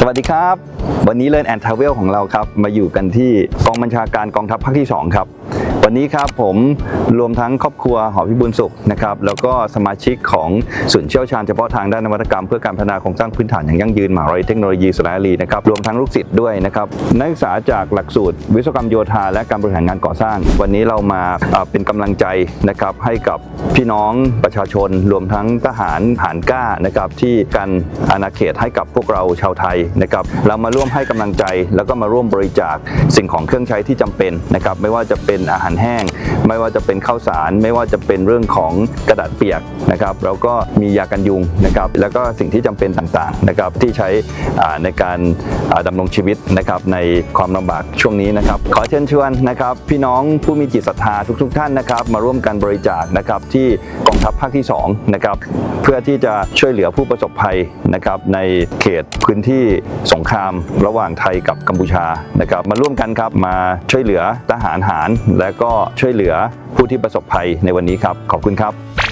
สวัสดีครับ วันนี้เลินแอนทาวเวลของเราครับมาอยู่กันที่กองบัญชาการกองทัพภาคที่ 2 ครับ วันนี้ครับผมรวมทั้งครอบครัวหอพิบูลสุขนะครับแล้วก็สมาชิกของศูนย์เชี่ยวชาญเฉพาะทางด้านนวัตกรรมเพื่อการพัฒนาโครงสร้างพื้นฐานอย่างยั่งยืนมหาวิทยาลัยเทคโนโลยีสุรารีนะครับรวมทั้งลูกศิษย์ด้วยนะครับนักศึกษาจากหลักสูตร วิศวกรรมโยธาและการบริหารงานก่อสร้าง วันนี้เรามาเป็นกำลังใจนะครับให้กับพี่น้องประชาชน รวมทั้งทหารหารกล้านะครับที่กันอาณาเขตให้กับพวกเราชาวไทยนะครับเรามาร่วมให้กำลังใจแล้วก็มาร่วมบริจาคสิ่งของเครื่องใช้ที่จำเป็นนะครับไม่ว่าจะเป็นอาหารแห้ง ไม่ว่าจะเป็นข้าวสาร ไม่ว่าจะเป็นเรื่องของกระดาษเปียกนะครับแล้วก็มียากันยุงนะครับแล้วก็สิ่งที่จำเป็นต่างๆนะครับที่ใช้ในการอ่าดำรงชีวิตนะครับในความลำบากช่วงนี้นะครับขอเชิญชวนนะครับพี่น้องผู้มีจิตศรัทธาทุก ๆ ท่านนะครับมาร่วมกันบริจาคนะครับที่กองทัพภาคที่2นะครับเพื่อที่จะช่วยเหลือผู้ประสบภัยนะครับในเขตพื้นที่สงครามระหว่างไทยกับกัมพูชานะครับมาร่วมกันครับมาช่วยเหลือทหารหาร และก็ช่วยเหลือผู้ที่ประสบภัยในวันนี้ครับ ขอบคุณครับ